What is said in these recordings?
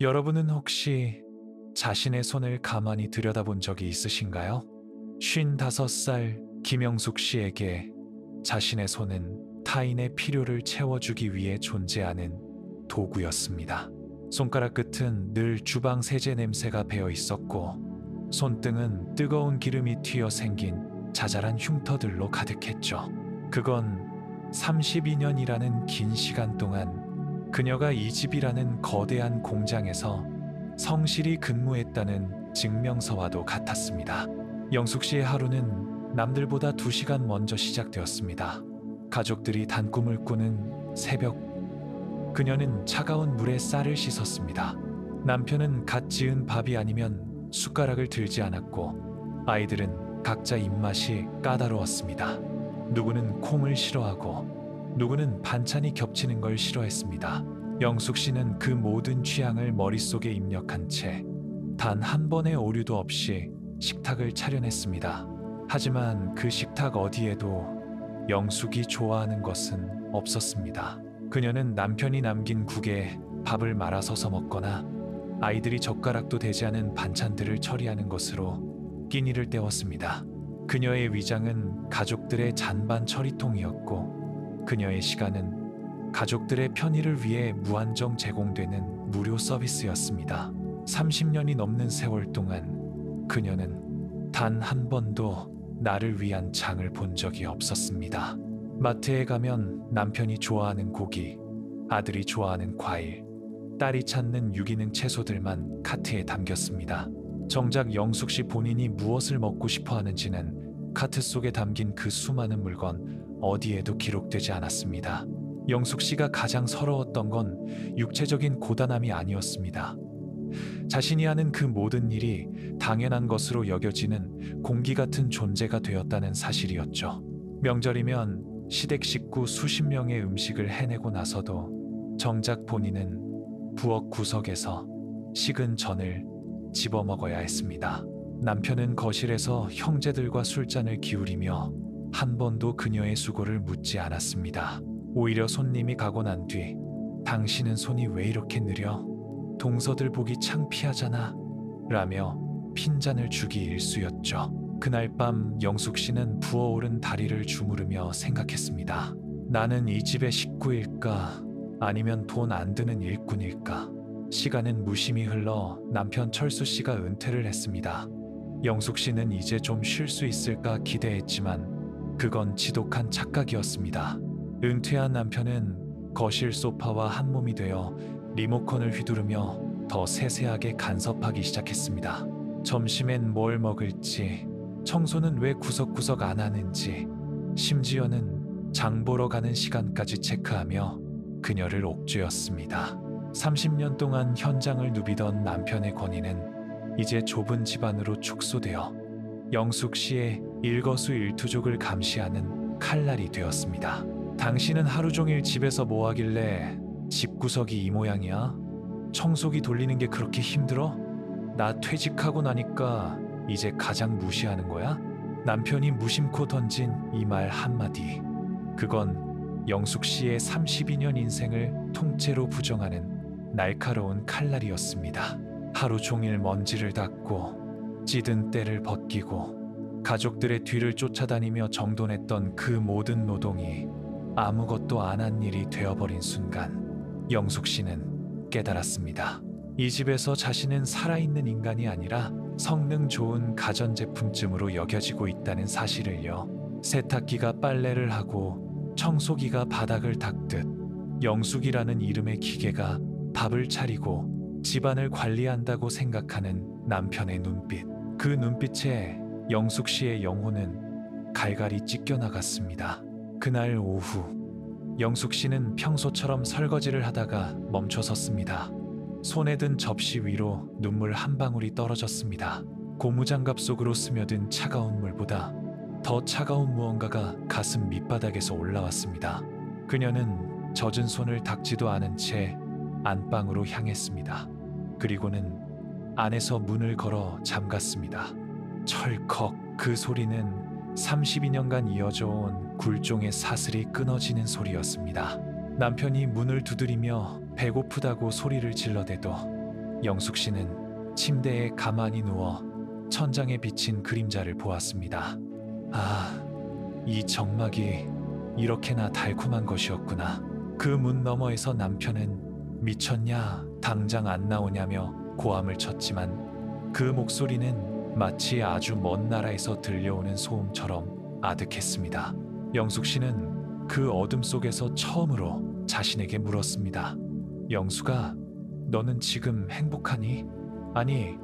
여러분은 혹시 자신의 손을 가만히 들여다본 적이 있으신가요? 55살 김영숙 씨에게 자신의 손은 타인의 필요를 채워주기 위해 존재하는 도구였습니다. 손가락 끝은 늘 주방 세제 냄새가 배어 있었고 손등은 뜨거운 기름이 튀어 생긴 자잘한 흉터들로 가득했죠. 그건 32년이라는 긴 시간 동안 그녀가 이 집이라는 거대한 공장에서 성실히 근무했다는 증명서와도 같았습니다. 영숙 씨의 하루는 남들보다 두 시간 먼저 시작되었습니다. 가족들이 단꿈을 꾸는 새벽, 그녀는 차가운 물에 쌀을 씻었습니다. 남편은 갓 지은 밥이 아니면 숟가락을 들지 않았고, 아이들은 각자 입맛이 까다로웠습니다. 누구는 콩을 싫어하고, 누구는 반찬이 겹치는 걸 싫어했습니다. 영숙 씨는 그 모든 취향을 머릿속에 입력한 채 단 한 번의 오류도 없이 식탁을 차려냈습니다. 하지만 그 식탁 어디에도 영숙이 좋아하는 것은 없었습니다. 그녀는 남편이 남긴 국에 밥을 말아 서서 먹거나 아이들이 젓가락도 되지 않은 반찬들을 처리하는 것으로 끼니를 때웠습니다. 그녀의 위장은 가족들의 잔반 처리통이었고 그녀의 시간은 가족들의 편의를 위해 무한정 제공되는 무료 서비스였습니다. 30년이 넘는 세월 동안 그녀는 단 한 번도 나를 위한 장을 본 적이 없었습니다. 마트에 가면 남편이 좋아하는 고기, 아들이 좋아하는 과일, 딸이 찾는 유기능 채소들만 카트에 담겼습니다. 정작 영숙 씨 본인이 무엇을 먹고 싶어 하는지는 카트 속에 담긴 그 수많은 물건 어디에도 기록되지 않았습니다. 영숙 씨가 가장 서러웠던 건 육체적인 고단함이 아니었습니다. 자신이 하는 그 모든 일이 당연한 것으로 여겨지는 공기 같은 존재가 되었다는 사실이었죠. 명절이면 시댁 식구 수십 명의 음식을 해내고 나서도 정작 본인은 부엌 구석에서 식은 전을 집어 먹어야 했습니다. 남편은 거실에서 형제들과 술잔을 기울이며 한 번도 그녀의 수고를 묻지 않았습니다. 오히려 손님이 가고 난 뒤 당신은 손이 왜 이렇게 느려? 동서들 보기 창피하잖아. 라며 핀잔을 주기 일쑤였죠. 그날 밤 영숙 씨는 부어오른 다리를 주무르며 생각했습니다. 나는 이 집의 식구일까? 아니면 돈 안 드는 일꾼일까? 시간은 무심히 흘러 남편 철수 씨가 은퇴를 했습니다. 영숙 씨는 이제 좀 쉴 수 있을까 기대했지만 그건 지독한 착각이었습니다. 은퇴한 남편은 거실 소파와 한 몸이 되어 리모컨을 휘두르며 더 세세하게 간섭하기 시작했습니다. 점심엔 뭘 먹을지, 청소는 왜 구석구석 안 하는지, 심지어는 장 보러 가는 시간까지 체크하며 그녀를 옥죄었습니다. 30년 동안 현장을 누비던 남편의 권위는 이제 좁은 집안으로 축소되어 영숙 씨의 일거수일투족을 감시하는 칼날이 되었습니다. 당신은 하루 종일 집에서 뭐 하길래 집구석이 이 모양이야? 청소기 돌리는 게 그렇게 힘들어? 나 퇴직하고 나니까 이제 가장 무시하는 거야? 남편이 무심코 던진 이 말 한마디. 그건 영숙 씨의 32년 인생을 통째로 부정하는 날카로운 칼날이었습니다. 하루 종일 먼지를 닦고 찌든 때를 벗기고 가족들의 뒤를 쫓아다니며 정돈했던 그 모든 노동이 아무것도 안 한 일이 되어버린 순간 영숙 씨는 깨달았습니다. 이 집에서 자신은 살아있는 인간이 아니라 성능 좋은 가전제품쯤으로 여겨지고 있다는 사실을요. 세탁기가 빨래를 하고 청소기가 바닥을 닦듯 영숙이라는 이름의 기계가 밥을 차리고 집안을 관리한다고 생각하는 남편의 눈빛. 그 눈빛에 영숙 씨의 영혼은 갈갈이 찢겨 나갔습니다. 그날 오후, 영숙 씨는 평소처럼 설거지를 하다가 멈춰 섰습니다. 손에 든 접시 위로 눈물 한 방울이 떨어졌습니다. 고무장갑 속으로 스며든 차가운 물보다 더 차가운 무언가가 가슴 밑바닥에서 올라왔습니다. 그녀는 젖은 손을 닦지도 않은 채 안방으로 향했습니다. 그리고는 안에서 문을 걸어 잠갔습니다. 철컥 그 소리는 32년간 이어져 온 굴종의 사슬이 끊어지는 소리였습니다. 남편이 문을 두드리며 배고프다고 소리를 질러대도 영숙 씨는 침대에 가만히 누워 천장에 비친 그림자를 보았습니다. 아, 이 정막이 이렇게나 달콤한 것이었구나. 그 문 너머에서 남편은 미쳤냐, 당장 안 나오냐며 고함을 쳤지만 그 목소리는 마치 아주 먼 나라에서 들려오는 소음처럼 아득했습니다. 영숙 씨는 그 어둠 속에서 처음으로 자신에게 물었습니다. 영수가 너는 지금 행복하니? 아니,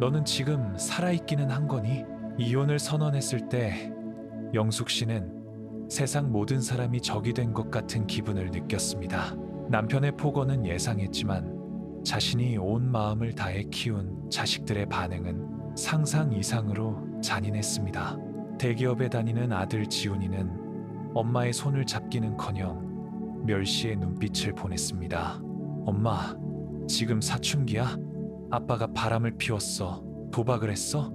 너는 지금 살아있기는 한 거니? 이혼을 선언했을 때 영숙 씨는 세상 모든 사람이 적이 된 것 같은 기분을 느꼈습니다. 남편의 폭언은 예상했지만 자신이 온 마음을 다해 키운 자식들의 반응은 상상 이상으로 잔인했습니다. 대기업에 다니는 아들 지훈이는 엄마의 손을 잡기는커녕 멸시의 눈빛을 보냈습니다. 엄마, 지금 사춘기야? 아빠가 바람을 피웠어. 도박을 했어?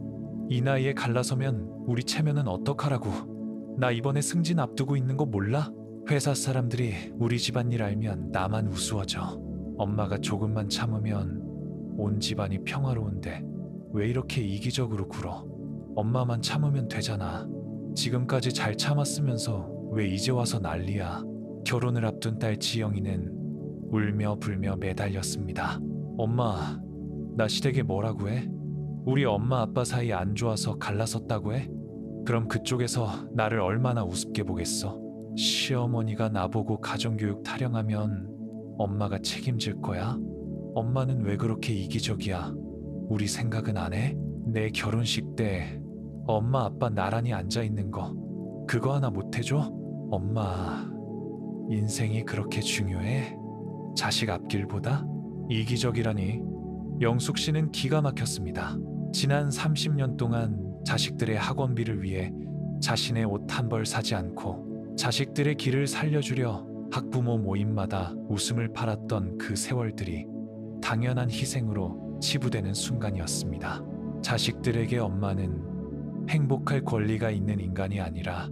이 나이에 갈라서면 우리 체면은 어떡하라고? 나 이번에 승진 앞두고 있는 거 몰라? 회사 사람들이 우리 집안일 알면 나만 우스워져. 엄마가 조금만 참으면 온 집안이 평화로운데 왜 이렇게 이기적으로 굴어? 엄마만 참으면 되잖아. 지금까지 잘 참았으면서 왜 이제 와서 난리야? 결혼을 앞둔 딸 지영이는 울며 불며 매달렸습니다. 엄마, 나 시댁에 뭐라고 해? 우리 엄마 아빠 사이 안 좋아서 갈라섰다고 해? 그럼 그쪽에서 나를 얼마나 우습게 보겠어? 시어머니가 나보고 가정교육 타령하면 엄마가 책임질 거야? 엄마는 왜 그렇게 이기적이야? 우리 생각은 안 해? 내 결혼식 때 엄마 아빠 나란히 앉아 있는 거 그거 하나 못 해줘? 엄마 인생이 그렇게 중요해? 자식 앞길보다 이기적이라니 영숙 씨는 기가 막혔습니다. 지난 30년 동안 자식들의 학원비를 위해 자신의 옷 한 벌 사지 않고 자식들의 길을 살려주려 학부모 모임마다 웃음을 팔았던 그 세월들이 당연한 희생으로 치부되는 순간이었습니다. 자식들에게 엄마는 행복할 권리가 있는 인간이 아니라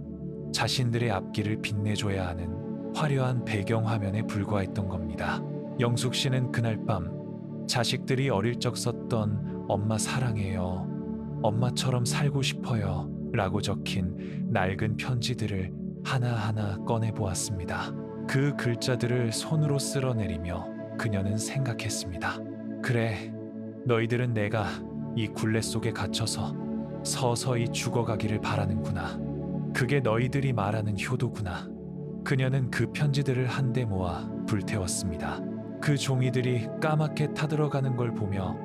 자신들의 앞길을 빛내줘야 하는 화려한 배경 화면에 불과했던 겁니다. 영숙 씨는 그날 밤 자식들이 어릴 적 썼던 엄마 사랑해요. 엄마처럼 살고 싶어요. 라고 적힌 낡은 편지들을 하나하나 꺼내 보았습니다. 그 글자들을 손으로 쓸어내리며 그녀는 생각했습니다. 그래, 너희들은 내가 이 굴레 속에 갇혀서 서서히 죽어가기를 바라는구나. 그게 너희들이 말하는 효도구나. 그녀는 그 편지들을 한데 모아 불태웠습니다. 그 종이들이 까맣게 타들어가는 걸 보며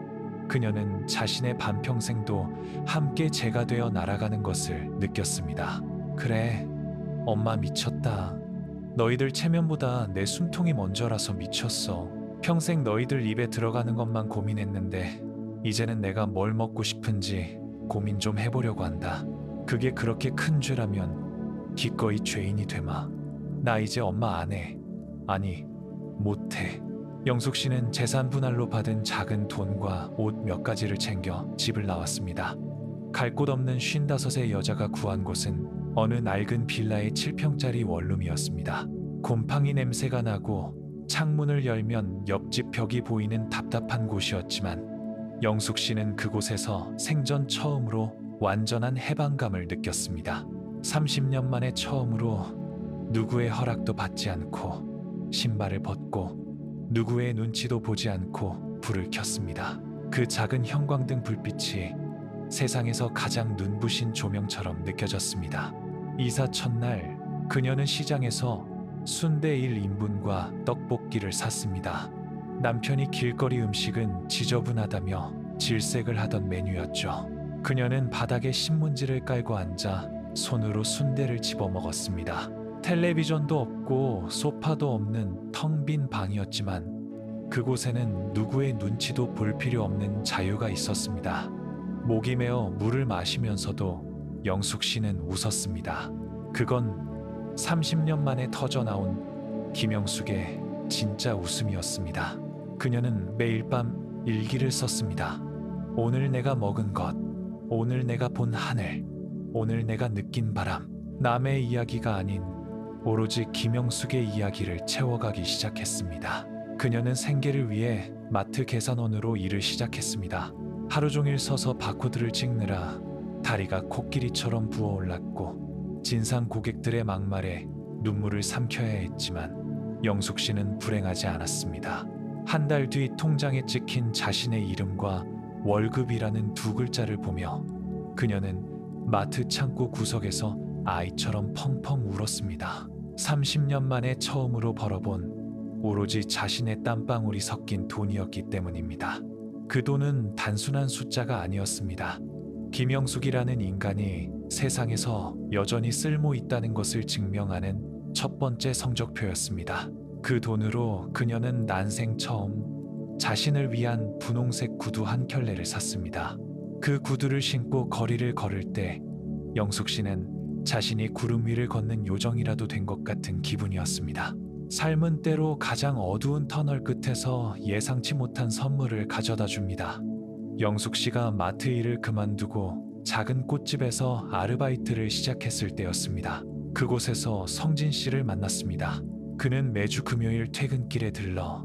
그녀는 자신의 반평생도 함께 재가 되어 날아가는 것을 느꼈습니다. 그래, 엄마 미쳤다. 너희들 체면보다 내 숨통이 먼저라서 미쳤어. 평생 너희들 입에 들어가는 것만 고민했는데 이제는 내가 뭘 먹고 싶은지 고민 좀 해보려고 한다. 그게 그렇게 큰 죄라면 기꺼이 죄인이 되마. 나 이제 엄마 안 해. 아니, 못 해. 영숙 씨는 재산 분할로 받은 작은 돈과 옷 몇 가지를 챙겨 집을 나왔습니다. 갈 곳 없는 쉰다섯의 여자가 구한 곳은 어느 낡은 빌라의 7평짜리 원룸이었습니다. 곰팡이 냄새가 나고 창문을 열면 옆집 벽이 보이는 답답한 곳이었지만 영숙 씨는 그곳에서 생전 처음으로 완전한 해방감을 느꼈습니다. 30년 만에 처음으로 누구의 허락도 받지 않고 신발을 벗고 누구의 눈치도 보지 않고 불을 켰습니다. 그 작은 형광등 불빛이 세상에서 가장 눈부신 조명처럼 느껴졌습니다. 이사 첫날 그녀는 시장에서 순대 1인분과 떡볶이를 샀습니다. 남편이 길거리 음식은 지저분하다며 질색을 하던 메뉴였죠. 그녀는 바닥에 신문지를 깔고 앉아 손으로 순대를 집어 먹었습니다. 텔레비전도 없고 소파도 없는 텅 빈 방이었지만 그곳에는 누구의 눈치도 볼 필요 없는 자유가 있었습니다. 목이 메어 물을 마시면서도 영숙 씨는 웃었습니다. 그건 30년 만에 터져 나온 김영숙의 진짜 웃음이었습니다. 그녀는 매일 밤 일기를 썼습니다. 오늘 내가 먹은 것, 오늘 내가 본 하늘, 오늘 내가 느낀 바람, 남의 이야기가 아닌 오로지 김영숙의 이야기를 채워가기 시작했습니다. 그녀는 생계를 위해 마트 계산원으로 일을 시작했습니다. 하루 종일 서서 바코드를 찍느라 다리가 코끼리처럼 부어올랐고 진상 고객들의 막말에 눈물을 삼켜야 했지만 영숙 씨는 불행하지 않았습니다. 한 달 뒤 통장에 찍힌 자신의 이름과 월급이라는 두 글자를 보며 그녀는 마트 창고 구석에서 아이처럼 펑펑 울었습니다. 30년 만에 처음으로 벌어본 오로지 자신의 땀방울이 섞인 돈이었기 때문입니다. 그 돈은 단순한 숫자가 아니었습니다. 김영숙이라는 인간이 세상에서 여전히 쓸모 있다는 것을 증명하는 첫 번째 성적표였습니다. 그 돈으로 그녀는 난생 처음 자신을 위한 분홍색 구두 한 켤레를 샀습니다. 그 구두를 신고 거리를 걸을 때 영숙 씨는 자신이 구름 위를 걷는 요정이라도 된 것 같은 기분이었습니다. 삶은 때로 가장 어두운 터널 끝에서 예상치 못한 선물을 가져다 줍니다. 영숙 씨가 마트 일을 그만두고 작은 꽃집에서 아르바이트를 시작했을 때였습니다. 그곳에서 성진 씨를 만났습니다. 그는 매주 금요일 퇴근길에 들러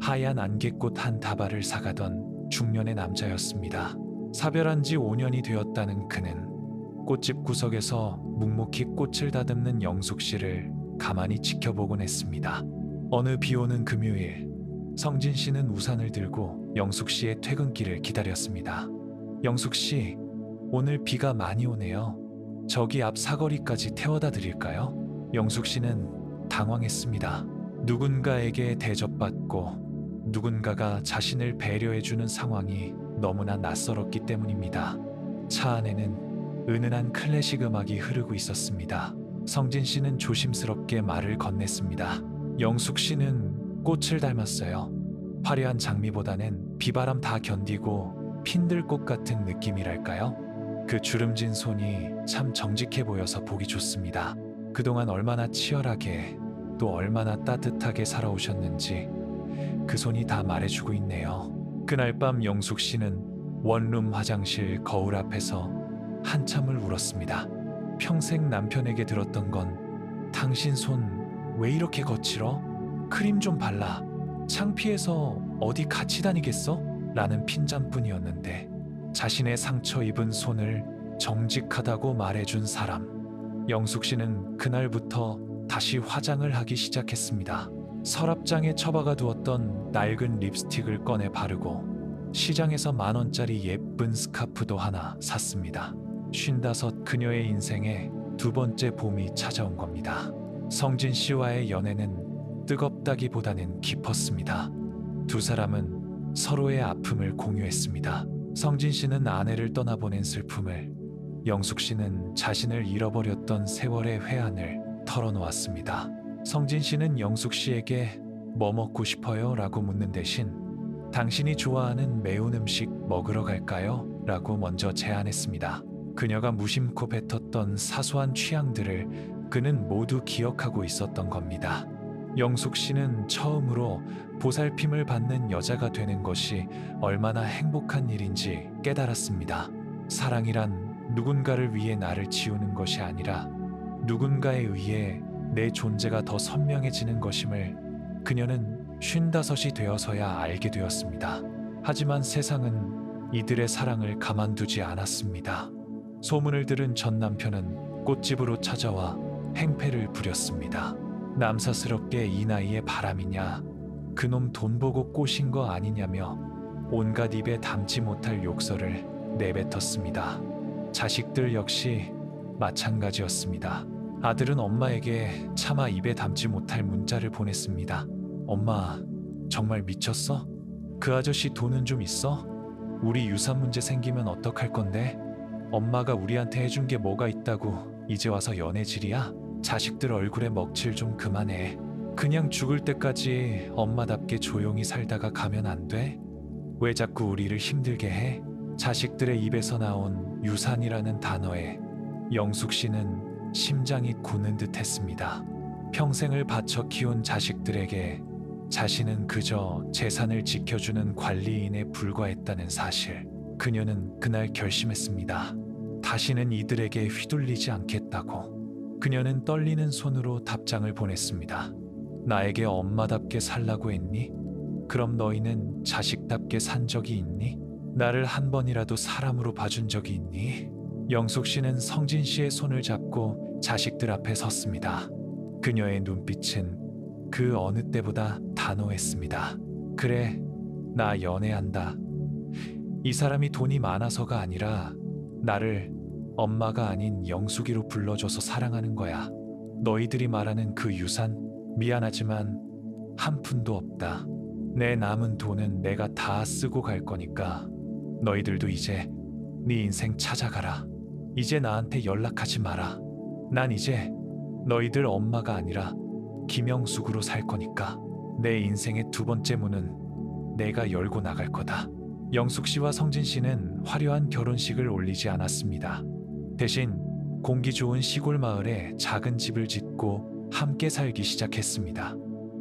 하얀 안개꽃 한 다발을 사가던 중년의 남자였습니다. 사별한 지 5년이 되었다는 그는 꽃집 구석에서 묵묵히 꽃을 다듬는 영숙 씨를 가만히 지켜보곤 했습니다. 어느 비 오는 금요일, 성진 씨는 우산을 들고 영숙 씨의 퇴근길을 기다렸습니다. 영숙 씨, 오늘 비가 많이 오네요. 저기 앞 사거리까지 태워다 드릴까요? 영숙 씨는 당황했습니다. 누군가에게 대접받고 누군가가 자신을 배려해주는 상황이 너무나 낯설었기 때문입니다. 차 안에는 은은한 클래식 음악이 흐르고 있었습니다. 성진 씨는 조심스럽게 말을 건넸습니다. 영숙 씨는 꽃을 닮았어요. 화려한 장미보다는 비바람 다 견디고 핀들꽃 같은 느낌이랄까요? 그 주름진 손이 참 정직해 보여서 보기 좋습니다. 그동안 얼마나 치열하게 또 얼마나 따뜻하게 살아오셨는지 그 손이 다 말해주고 있네요. 그날 밤 영숙 씨는 원룸 화장실 거울 앞에서 한참을 울었습니다. 평생 남편에게 들었던 건 당신 손 왜 이렇게 거칠어? 크림 좀 발라. 창피해서 어디 같이 다니겠어? 라는 핀잔뿐이었는데 자신의 상처 입은 손을 정직하다고 말해준 사람. 영숙 씨는 그날부터 다시 화장을 하기 시작했습니다. 서랍장에 처박아 두었던 낡은 립스틱을 꺼내 바르고 시장에서 만 원짜리 예쁜 스카프도 하나 샀습니다. 쉰다섯 그녀의 인생에 두 번째 봄이 찾아온 겁니다. 성진 씨와의 연애는 뜨겁다기보다는 깊었습니다. 두 사람은 서로의 아픔을 공유했습니다. 성진 씨는 아내를 떠나보낸 슬픔을, 영숙 씨는 자신을 잃어버렸던 세월의 회한을 털어놓았습니다. 성진 씨는 영숙 씨에게 뭐 먹고 싶어요? 라고 묻는 대신 당신이 좋아하는 매운 음식 먹으러 갈까요? 라고 먼저 제안했습니다. 그녀가 무심코 뱉었던 사소한 취향들을 그는 모두 기억하고 있었던 겁니다. 영숙 씨는 처음으로 보살핌을 받는 여자가 되는 것이 얼마나 행복한 일인지 깨달았습니다. 사랑이란 누군가를 위해 나를 지우는 것이 아니라 누군가에 의해 내 존재가 더 선명해지는 것임을 그녀는 쉰다섯이 되어서야 알게 되었습니다. 하지만 세상은 이들의 사랑을 가만두지 않았습니다. 소문을 들은 전 남편은 꽃집으로 찾아와 행패를 부렸습니다. 남사스럽게 이 나이에 바람이냐, 그놈 돈 보고 꼬신 거 아니냐며 온갖 입에 담지 못할 욕설을 내뱉었습니다. 자식들 역시 마찬가지였습니다. 아들은 엄마에게 차마 입에 담지 못할 문자를 보냈습니다. 엄마, 정말 미쳤어? 그 아저씨 돈은 좀 있어? 우리 유산 문제 생기면 어떡할 건데? 엄마가 우리한테 해준 게 뭐가 있다고 이제 와서 연애질이야? 자식들 얼굴에 먹칠 좀 그만해. 그냥 죽을 때까지 엄마답게 조용히 살다가 가면 안 돼? 왜 자꾸 우리를 힘들게 해? 자식들의 입에서 나온 유산이라는 단어에 영숙 씨는 심장이 굳는 듯 했습니다. 평생을 바쳐 키운 자식들에게 자신은 그저 재산을 지켜주는 관리인에 불과했다는 사실. 그녀는 그날 결심했습니다. 다시는 이들에게 휘둘리지 않겠다고. 그녀는 떨리는 손으로 답장을 보냈습니다. 나에게 엄마답게 살라고 했니? 그럼 너희는 자식답게 산 적이 있니? 나를 한 번이라도 사람으로 봐준 적이 있니? 영숙 씨는 성진 씨의 손을 잡고 자식들 앞에 섰습니다. 그녀의 눈빛은 그 어느 때보다 단호했습니다. 그래, 나 연애한다. 이 사람이 돈이 많아서가 아니라 나를 엄마가 아닌 영숙이로 불러줘서 사랑하는 거야. 너희들이 말하는 그 유산 미안하지만 한 푼도 없다. 내 남은 돈은 내가 다 쓰고 갈 거니까 너희들도 이제 네 인생 찾아가라. 이제 나한테 연락하지 마라. 난 이제 너희들 엄마가 아니라 김영숙으로 살 거니까 내 인생의 두 번째 문은 내가 열고 나갈 거다. 영숙 씨와 성진 씨는 화려한 결혼식을 올리지 않았습니다. 대신 공기 좋은 시골 마을에 작은 집을 짓고 함께 살기 시작했습니다.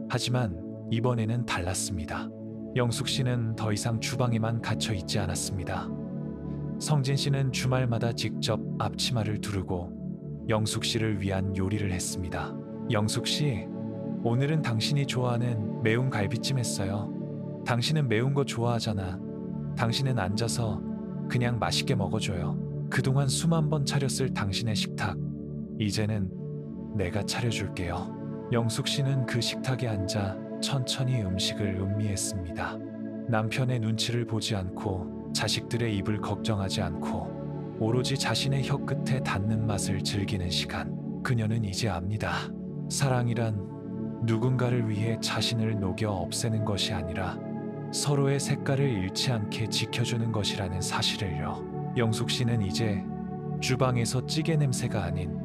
하지만 이번에는 달랐습니다. 영숙 씨는 더 이상 주방에만 갇혀 있지 않았습니다. 성진 씨는 주말마다 직접 앞치마를 두르고 영숙 씨를 위한 요리를 했습니다. 영숙 씨, 오늘은 당신이 좋아하는 매운 갈비찜 했어요. 당신은 매운 거 좋아하잖아. 당신은 앉아서 그냥 맛있게 먹어줘요. 그동안 수만 번 차렸을 당신의 식탁. 이제는 내가 차려줄게요. 영숙 씨는 그 식탁에 앉아 천천히 음식을 음미했습니다. 남편의 눈치를 보지 않고 자식들의 입을 걱정하지 않고 오로지 자신의 혀 끝에 닿는 맛을 즐기는 시간. 그녀는 이제 압니다. 사랑이란 누군가를 위해 자신을 녹여 없애는 것이 아니라 서로의 색깔을 잃지 않게 지켜주는 것이라는 사실을요. 영숙 씨는 이제 주방에서 찌개 냄새가 아닌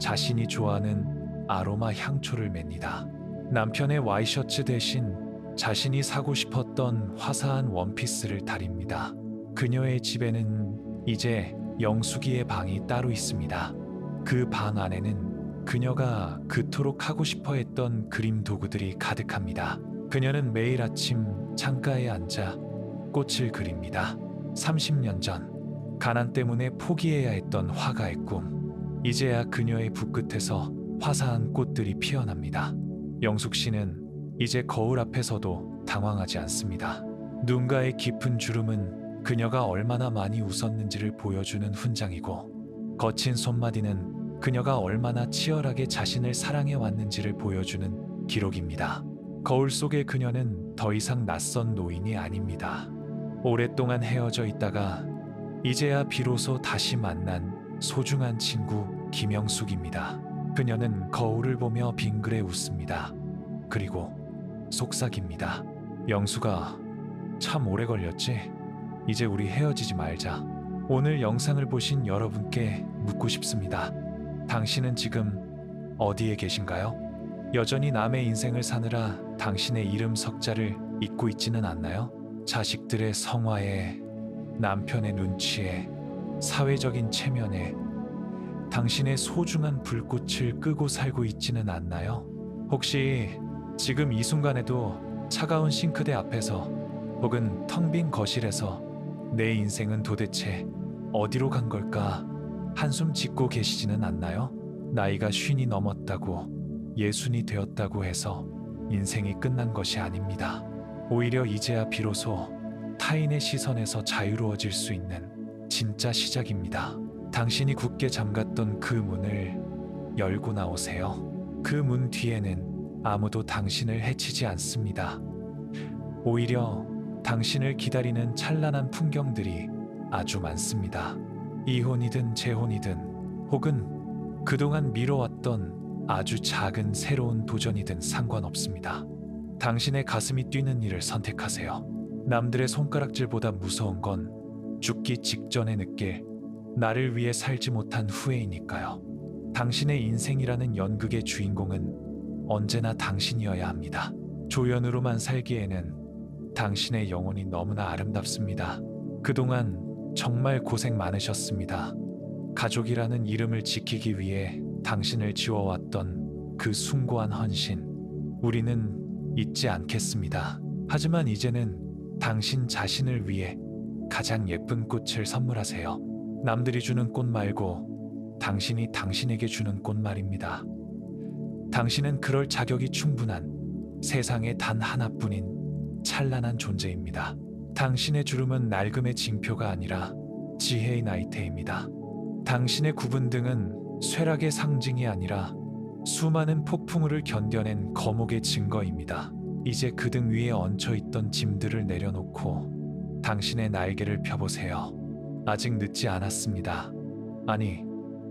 자신이 좋아하는 아로마 향초를 맵니다. 남편의 와이셔츠 대신 자신이 사고 싶었던 화사한 원피스를 다립니다. 그녀의 집에는 이제 영숙이의 방이 따로 있습니다. 그 방 안에는 그녀가 그토록 하고 싶어 했던 그림 도구들이 가득합니다. 그녀는 매일 아침 창가에 앉아 꽃을 그립니다. 30년 전 가난 때문에 포기해야 했던 화가의 꿈. 이제야 그녀의 붓끝에서 화사한 꽃들이 피어납니다. 영숙 씨는 이제 거울 앞에서도 당황하지 않습니다. 눈가의 깊은 주름은 그녀가 얼마나 많이 웃었는지를 보여주는 훈장이고 거친 손마디는 그녀가 얼마나 치열하게 자신을 사랑해 왔는지를 보여주는 기록입니다. 거울 속의 그녀는 더 이상 낯선 노인이 아닙니다. 오랫동안 헤어져 있다가 이제야 비로소 다시 만난 소중한 친구 김영숙입니다. 그녀는 거울을 보며 빙그레 웃습니다. 그리고 속삭입니다. 영수가 참 오래 걸렸지? 이제 우리 헤어지지 말자. 오늘 영상을 보신 여러분께 묻고 싶습니다. 당신은 지금 어디에 계신가요? 여전히 남의 인생을 사느라 당신의 이름 석자를 잊고 있지는 않나요? 자식들의 성화에, 남편의 눈치에, 사회적인 체면에 당신의 소중한 불꽃을 끄고 살고 있지는 않나요? 혹시 지금 이 순간에도 차가운 싱크대 앞에서 혹은 텅 빈 거실에서 내 인생은 도대체 어디로 간 걸까 한숨 짓고 계시지는 않나요? 나이가 쉰이 넘었다고 예순이 되었다고 해서 인생이 끝난 것이 아닙니다. 오히려 이제야 비로소 타인의 시선에서 자유로워질 수 있는 진짜 시작입니다. 당신이 굳게 잠갔던 그 문을 열고 나오세요. 그 문 뒤에는 아무도 당신을 해치지 않습니다. 오히려 당신을 기다리는 찬란한 풍경들이 아주 많습니다. 이혼이든 재혼이든 혹은 그동안 미뤄왔던 아주 작은 새로운 도전이든 상관없습니다. 당신의 가슴이 뛰는 일을 선택하세요. 남들의 손가락질보다 무서운 건 죽기 직전에 느낄 나를 위해 살지 못한 후회이니까요. 당신의 인생이라는 연극의 주인공은 언제나 당신이어야 합니다. 조연으로만 살기에는 당신의 영혼이 너무나 아름답습니다. 그동안 정말 고생 많으셨습니다. 가족이라는 이름을 지키기 위해 당신을 지워왔던 그 숭고한 헌신, 우리는 잊지 않겠습니다. 하지만 이제는 당신 자신을 위해 가장 예쁜 꽃을 선물하세요. 남들이 주는 꽃 말고 당신이 당신에게 주는 꽃 말입니다. 당신은 그럴 자격이 충분한 세상에 단 하나뿐인 찬란한 존재입니다. 당신의 주름은 낡음의 징표가 아니라 지혜의 나이테입니다. 당신의 구분 등은 쇠락의 상징이 아니라 수많은 폭풍우를 견뎌낸 거목의 증거입니다. 이제 그 등 위에 얹혀 있던 짐들을 내려놓고 당신의 날개를 펴보세요. 아직 늦지 않았습니다. 아니,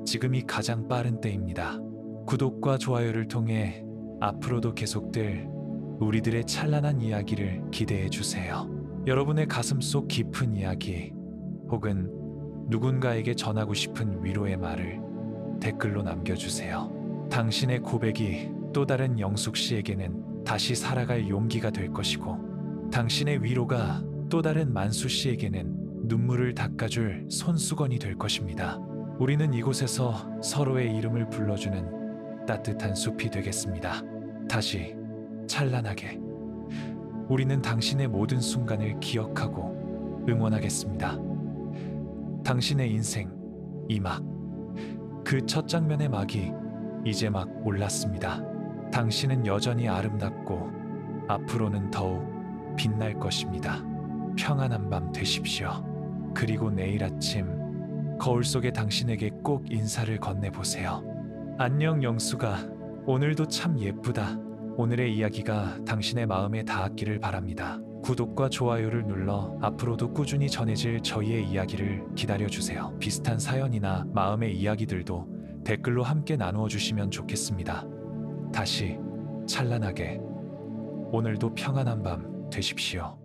지금이 가장 빠른 때입니다. 구독과 좋아요를 통해 앞으로도 계속될 우리들의 찬란한 이야기를 기대해 주세요. 여러분의 가슴 속 깊은 이야기 혹은 누군가에게 전하고 싶은 위로의 말을 댓글로 남겨주세요. 당신의 고백이 또 다른 영숙 씨에게는 다시 살아갈 용기가 될 것이고 당신의 위로가 또 다른 만수 씨에게는 눈물을 닦아줄 손수건이 될 것입니다. 우리는 이곳에서 서로의 이름을 불러주는 따뜻한 숲이 되겠습니다. 다시 찬란하게 우리는 당신의 모든 순간을 기억하고 응원하겠습니다. 당신의 인생 이 막 그 첫 장면의 막이 이제 막 올랐습니다. 당신은 여전히 아름답고 앞으로는 더욱 빛날 것입니다. 평안한 밤 되십시오. 그리고 내일 아침 거울 속에 당신에게 꼭 인사를 건네보세요. 안녕 영수가 오늘도 참 예쁘다. 오늘의 이야기가 당신의 마음에 닿았기를 바랍니다. 구독과 좋아요를 눌러 앞으로도 꾸준히 전해질 저희의 이야기를 기다려주세요. 비슷한 사연이나 마음의 이야기들도 댓글로 함께 나누어 주시면 좋겠습니다. 다시 찬란하게 오늘도 평안한 밤 되십시오.